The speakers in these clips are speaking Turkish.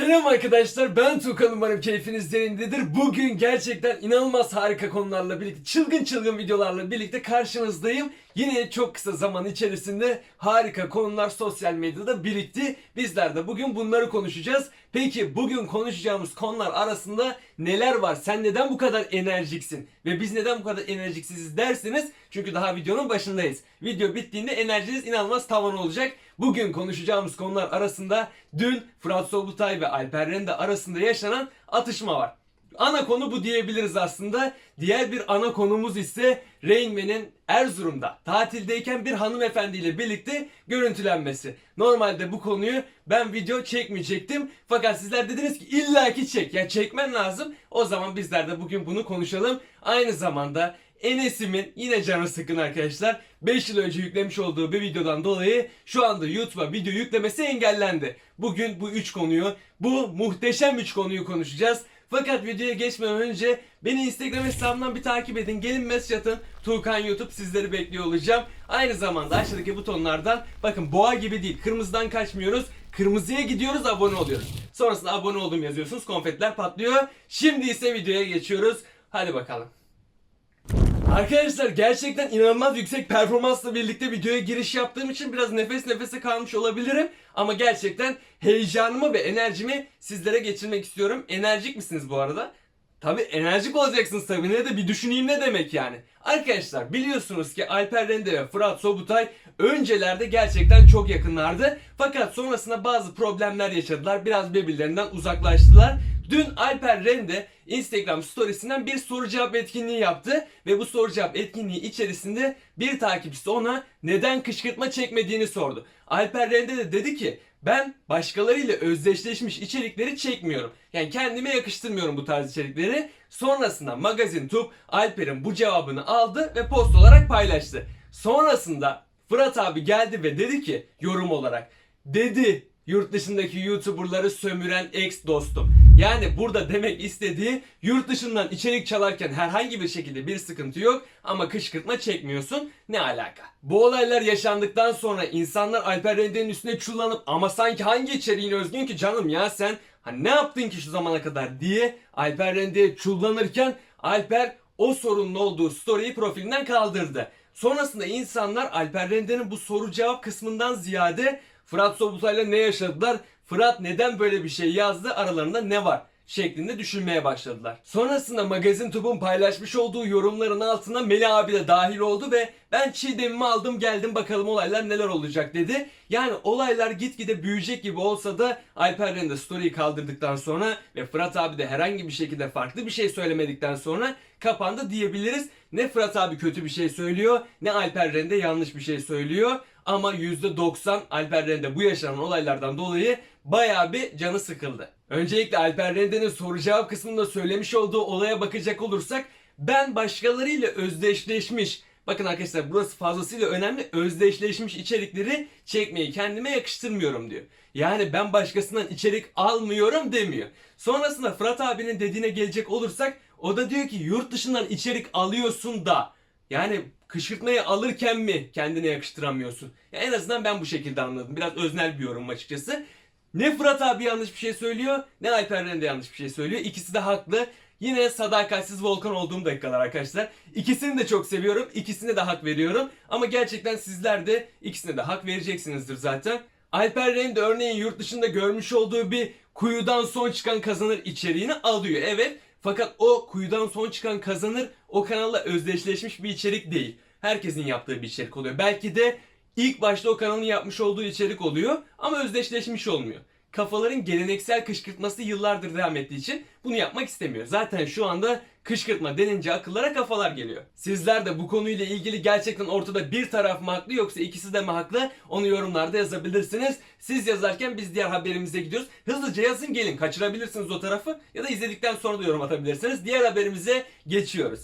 Selam arkadaşlar ben Tukan umarım keyfiniz yerindedir. Bugün gerçekten inanılmaz harika konularla birlikte çılgın çılgın videolarla birlikte karşınızdayım. Yine çok kısa zaman içerisinde harika konular sosyal medyada birikti. Bizler de bugün bunları konuşacağız. Peki bugün konuşacağımız konular arasında neler var? Sen neden bu kadar enerjiksin? Ve biz neden bu kadar enerjiksiziz dersiniz? Çünkü daha videonun başındayız. Video bittiğinde enerjiniz inanılmaz tavan olacak. Bugün konuşacağımız konular arasında dün Fırat Sobutay ve Alper Rende arasında yaşanan atışma var. Ana konu bu diyebiliriz aslında. Diğer bir ana konumuz ise Rain Erzurum'da tatildeyken bir hanımefendiyle birlikte görüntülenmesi. Normalde bu konuyu ben video çekmeyecektim. Fakat sizler dediniz ki illaki çek. Ya çekmen lazım. O zaman bizler de bugün bunu konuşalım. Aynı zamanda Enes'imin yine canı sıkın arkadaşlar. 5 yıl önce yüklemiş olduğu bir videodan dolayı şu anda YouTube'a video yüklemesi engellendi. Bugün bu 3 konuyu, bu muhteşem 3 konuyu konuşacağız. Fakat videoya geçmeden önce beni Instagram hesabımdan bir takip edin. Gelin mesaj atın. Tuğkan YouTube sizleri bekliyor olacağım. Aynı zamanda aşağıdaki butonlardan bakın boğa gibi değil. Kırmızıdan kaçmıyoruz. Kırmızıya gidiyoruz abone oluyoruz. Sonrasında abone oldum yazıyorsunuz. Konfetler patlıyor. Şimdi ise videoya geçiyoruz. Hadi bakalım. Arkadaşlar gerçekten inanılmaz yüksek performansla birlikte videoya giriş yaptığım için biraz nefes nefese kalmış olabilirim. Ama gerçekten heyecanımı ve enerjimi sizlere geçirmek istiyorum. Enerjik misiniz bu arada? Tabi enerjik olacaksınız tabi ne de bir düşüneyim ne demek yani. Arkadaşlar biliyorsunuz ki Alper Rende ve Fırat Sobutay öncelerde gerçekten çok yakınlardı. Fakat sonrasında bazı problemler yaşadılar. Biraz birbirlerinden uzaklaştılar. Dün Alper Rende Instagram storiesinden bir soru cevap etkinliği yaptı ve bu soru cevap etkinliği içerisinde bir takipçisi ona neden kışkırtma çekmediğini sordu. Alper Rende de dedi ki ben başkalarıyla özdeşleşmiş içerikleri çekmiyorum. Yani kendime yakıştırmıyorum bu tarz içerikleri. Sonrasında Magazin Tub Alper'in bu cevabını aldı ve post olarak paylaştı. Sonrasında Fırat abi geldi ve dedi ki yorum olarak dedi yurt dışındaki YouTuber'ları sömüren ex dostum. Yani burada demek istediği yurt dışından içerik çalarken herhangi bir şekilde bir sıkıntı yok ama kışkırtma çekmiyorsun. Ne alaka? Bu olaylar yaşandıktan sonra insanlar Alper Rende'nin üstüne çullanıp ama sanki hangi içeriğin özgün ki canım ya sen hani ne yaptın ki şu zamana kadar diye Alper Rende'ye çullanırken Alper o sorunun olduğu story'i profilinden kaldırdı. Sonrasında insanlar Alper Rende'nin bu soru cevap kısmından ziyade Fırat Sobutay'la ne yaşadılar? Fırat neden böyle bir şey yazdı? Aralarında ne var? şeklinde düşünmeye başladılar. Sonrasında Magazin Tub'un paylaşmış olduğu yorumların altına Melih abi de dahil oldu ve ben Çiğdem'imi aldım geldim bakalım olaylar neler olacak dedi. Yani olaylar gitgide büyüyecek gibi olsa da Alper Rende story'i kaldırdıktan sonra ve Fırat abi de herhangi bir şekilde farklı bir şey söylemedikten sonra kapandı diyebiliriz. Ne Fırat abi kötü bir şey söylüyor ne Alper Rende yanlış bir şey söylüyor. Ama %90 Alper Rende bu yaşanan olaylardan dolayı bayağı bir canı sıkıldı. Öncelikle Alper Rende'nin soru cevap kısmında söylemiş olduğu olaya bakacak olursak ben başkalarıyla özdeşleşmiş Bakın arkadaşlar burası fazlasıyla önemli. Özdeşleşmiş içerikleri çekmeyi kendime yakıştırmıyorum diyor. Yani ben başkasından içerik almıyorum demiyor. Sonrasında Fırat abinin dediğine gelecek olursak o da diyor ki yurt dışından içerik alıyorsun da yani kışkırtmayı alırken mi kendine yakıştıramıyorsun? Ya en azından ben bu şekilde anladım. Biraz öznel bir yorum açıkçası. Ne Fırat abi yanlış bir şey söylüyor ne Alper Rende yanlış bir şey söylüyor. İkisi de haklı. Yine sadakatsiz volkan olduğum dakikalar arkadaşlar. İkisini de çok seviyorum. İkisine de hak veriyorum. Ama gerçekten sizler de ikisine de hak vereceksinizdir zaten. Alper Rende örneğin yurt dışında görmüş olduğu bir kuyudan son çıkan kazanır içeriğini alıyor. Evet. Fakat o kuyudan son çıkan kazanır o kanalla özdeşleşmiş bir içerik değil. Herkesin yaptığı bir içerik oluyor. Belki de ilk başta o kanalın yapmış olduğu içerik oluyor ama özdeşleşmiş olmuyor. Kafaların geleneksel kışkırtması yıllardır devam ettiği için bunu yapmak istemiyor. Zaten şu anda kışkırtma denince akıllara kafalar geliyor. Sizler de bu konuyla ilgili gerçekten ortada bir taraf mı haklı yoksa ikisi de mi haklı? Onu yorumlarda yazabilirsiniz. Siz yazarken biz diğer haberimize gidiyoruz. Hızlıca yazın gelin kaçırabilirsiniz o tarafı ya da izledikten sonra da yorum atabilirsiniz. Diğer haberimize geçiyoruz.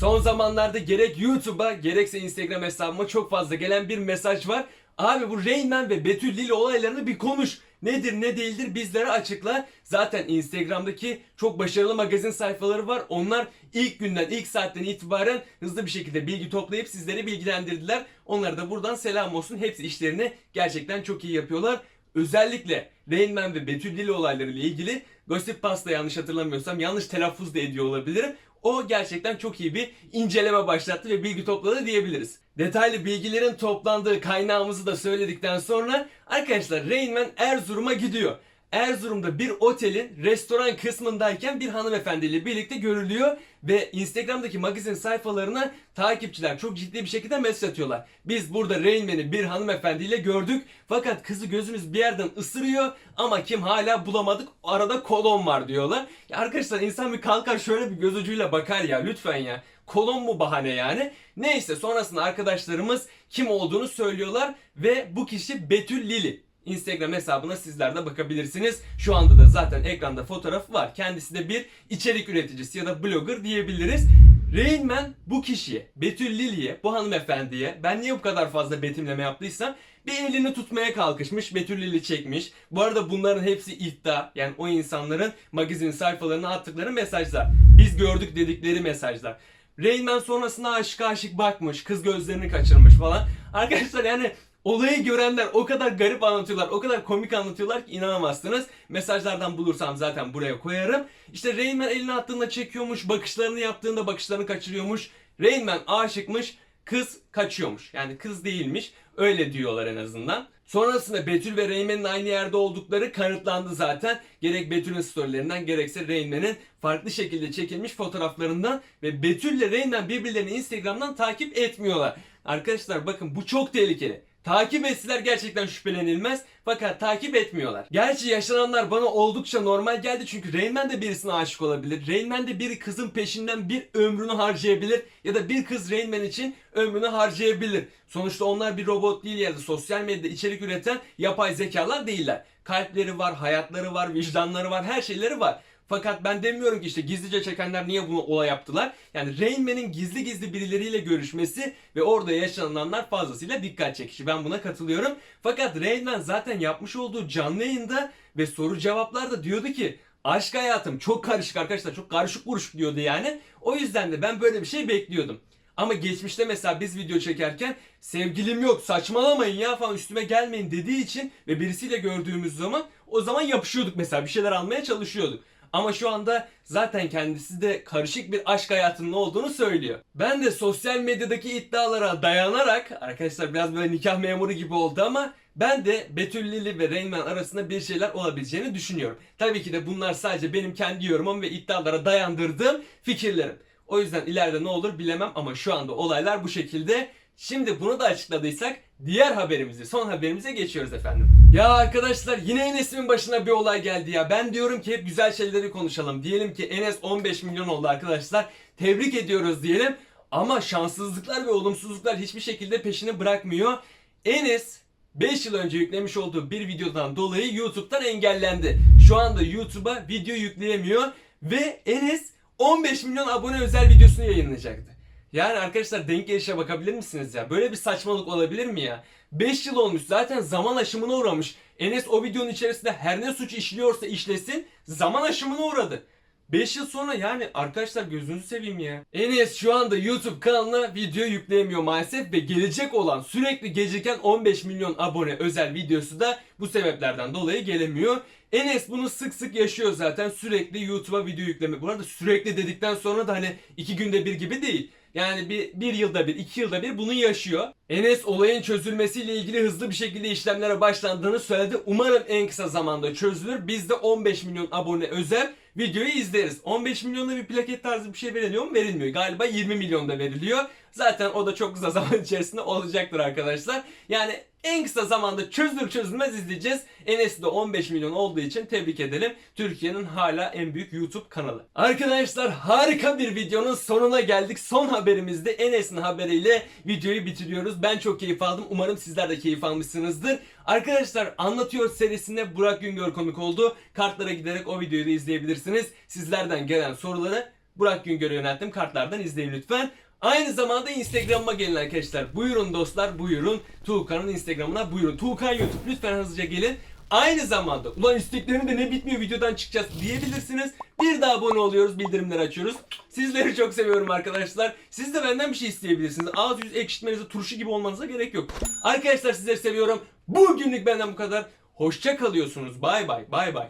Son zamanlarda gerek YouTube'a gerekse Instagram hesabıma çok fazla gelen bir mesaj var. Abi bu Rainman ve Betül Lili olaylarını bir konuş. Nedir ne değildir bizlere açıkla. Zaten Instagram'daki çok başarılı magazin sayfaları var. Onlar ilk günden ilk saatten itibaren hızlı bir şekilde bilgi toplayıp sizleri bilgilendirdiler. Onlara da buradan selam olsun. Hepsi işlerini gerçekten çok iyi yapıyorlar. Özellikle Rain ve Betül Dili olaylarıyla ilgili Gossip Pasta yanlış hatırlamıyorsam yanlış telaffuz da ediyor olabilirim. O gerçekten çok iyi bir inceleme başlattı ve bilgi topladı diyebiliriz. Detaylı bilgilerin toplandığı kaynağımızı da söyledikten sonra arkadaşlar Rain Erzurum'a gidiyor. Erzurum'da bir otelin restoran kısmındayken bir hanımefendiyle birlikte görülüyor ve Instagram'daki magazin sayfalarına takipçiler çok ciddi bir şekilde mesaj atıyorlar. Biz burada Rain Man'i bir hanımefendiyle gördük fakat kızı gözümüz bir yerden ısırıyor ama kim hala bulamadık arada kolon var diyorlar. Ya arkadaşlar insan bir kalkar şöyle bir göz ucuyla bakar ya lütfen ya. Kolon mu bahane yani? Neyse sonrasında arkadaşlarımız kim olduğunu söylüyorlar ve bu kişi Betül Lili. Instagram hesabına sizler de bakabilirsiniz. Şu anda da zaten ekranda fotoğrafı var. Kendisi de bir içerik üreticisi ya da blogger diyebiliriz. Rain Man bu kişiye, Betül Lili'ye, bu hanımefendiye ben niye bu kadar fazla betimleme yaptıysam bir elini tutmaya kalkışmış, Betül Lili çekmiş. Bu arada bunların hepsi iddia. Yani o insanların magazin sayfalarına attıkları mesajlar. Biz gördük dedikleri mesajlar. Rain Man sonrasında aşık aşık bakmış, kız gözlerini kaçırmış falan. Arkadaşlar yani Olayı görenler o kadar garip anlatıyorlar, o kadar komik anlatıyorlar ki inanamazsınız. Mesajlardan bulursam zaten buraya koyarım. İşte Rain Man elini attığında çekiyormuş, bakışlarını yaptığında bakışlarını kaçırıyormuş. Rain aşıkmış, kız kaçıyormuş. Yani kız değilmiş. Öyle diyorlar en azından. Sonrasında Betül ve Rain Man'in aynı yerde oldukları kanıtlandı zaten. Gerek Betül'ün storylerinden gerekse Rain Man'in farklı şekilde çekilmiş fotoğraflarından ve Betül ile Man birbirlerini Instagram'dan takip etmiyorlar. Arkadaşlar bakın bu çok tehlikeli. Takip etseler gerçekten şüphelenilmez fakat takip etmiyorlar. Gerçi yaşananlar bana oldukça normal geldi çünkü Rain Man de birisine aşık olabilir. Rain Man de bir kızın peşinden bir ömrünü harcayabilir ya da bir kız Rain Man için ömrünü harcayabilir. Sonuçta onlar bir robot değil ya da sosyal medyada içerik üreten yapay zekalar değiller. Kalpleri var, hayatları var, vicdanları var, her şeyleri var. Fakat ben demiyorum ki işte gizlice çekenler niye bunu olay yaptılar. Yani Rain gizli gizli birileriyle görüşmesi ve orada yaşananlar fazlasıyla dikkat çekici. Ben buna katılıyorum. Fakat Rain Man zaten yapmış olduğu canlı yayında ve soru cevaplarda diyordu ki aşk hayatım çok karışık arkadaşlar çok karışık kuruşuk diyordu yani. O yüzden de ben böyle bir şey bekliyordum. Ama geçmişte mesela biz video çekerken sevgilim yok saçmalamayın ya falan üstüme gelmeyin dediği için ve birisiyle gördüğümüz zaman o zaman yapışıyorduk mesela bir şeyler almaya çalışıyorduk. Ama şu anda zaten kendisi de karışık bir aşk hayatının olduğunu söylüyor. Ben de sosyal medyadaki iddialara dayanarak arkadaşlar biraz böyle nikah memuru gibi oldu ama ben de Betül Lili ve Rain Man arasında bir şeyler olabileceğini düşünüyorum. Tabii ki de bunlar sadece benim kendi yorumum ve iddialara dayandırdığım fikirlerim. O yüzden ileride ne olur bilemem ama şu anda olaylar bu şekilde. Şimdi bunu da açıkladıysak diğer haberimize, son haberimize geçiyoruz efendim. Ya arkadaşlar yine Enes'imin başına bir olay geldi ya. Ben diyorum ki hep güzel şeyleri konuşalım. Diyelim ki Enes 15 milyon oldu arkadaşlar. Tebrik ediyoruz diyelim. Ama şanssızlıklar ve olumsuzluklar hiçbir şekilde peşini bırakmıyor. Enes 5 yıl önce yüklemiş olduğu bir videodan dolayı YouTube'dan engellendi. Şu anda YouTube'a video yükleyemiyor ve Enes 15 milyon abone özel videosunu yayınlayacaktı. Yani arkadaşlar denk gelişe bakabilir misiniz ya? Böyle bir saçmalık olabilir mi ya? 5 yıl olmuş zaten zaman aşımına uğramış. Enes o videonun içerisinde her ne suç işliyorsa işlesin zaman aşımına uğradı. 5 yıl sonra yani arkadaşlar gözünüzü seveyim ya. Enes şu anda YouTube kanalına video yükleyemiyor maalesef ve gelecek olan sürekli geciken 15 milyon abone özel videosu da bu sebeplerden dolayı gelemiyor. Enes bunu sık sık yaşıyor zaten sürekli YouTube'a video yükleme. Bu arada sürekli dedikten sonra da hani iki günde bir gibi değil. Yani bir, bir yılda bir, iki yılda bir bunu yaşıyor. Enes olayın çözülmesiyle ilgili hızlı bir şekilde işlemlere başlandığını söyledi. Umarım en kısa zamanda çözülür. Biz de 15 milyon abone özel videoyu izleriz. 15 milyonda bir plaket tarzı bir şey veriliyor mu? Verilmiyor. Galiba 20 milyonda veriliyor. Zaten o da çok kısa zaman içerisinde olacaktır arkadaşlar. Yani en kısa zamanda çözülür çözülmez izleyeceğiz. Enes'i de 15 milyon olduğu için tebrik edelim. Türkiye'nin hala en büyük YouTube kanalı. Arkadaşlar harika bir videonun sonuna geldik. Son haberimizde Enes'in haberiyle videoyu bitiriyoruz. Ben çok keyif aldım. Umarım sizler de keyif almışsınızdır. Arkadaşlar Anlatıyor serisinde Burak Güngör konuk oldu. Kartlara giderek o videoyu da izleyebilirsiniz. Sizlerden gelen soruları Burak Güngör'e yönelttim. Kartlardan izleyin lütfen. Aynı zamanda Instagram'ıma gelin arkadaşlar. Buyurun dostlar buyurun. Tuğkan'ın Instagram'ına buyurun. Tuğkan YouTube lütfen hızlıca gelin. Aynı zamanda ulan isteklerim de ne bitmiyor videodan çıkacağız diyebilirsiniz. Bir daha abone oluyoruz, bildirimleri açıyoruz. Sizleri çok seviyorum arkadaşlar. Siz de benden bir şey isteyebilirsiniz. Ağız yüz ekşitmenize, turşu gibi olmanıza gerek yok. Arkadaşlar sizleri seviyorum. Bugünlük benden bu kadar. Hoşça kalıyorsunuz. Bay bay bay bay.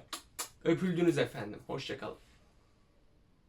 Öpüldünüz efendim. Hoşça kalın.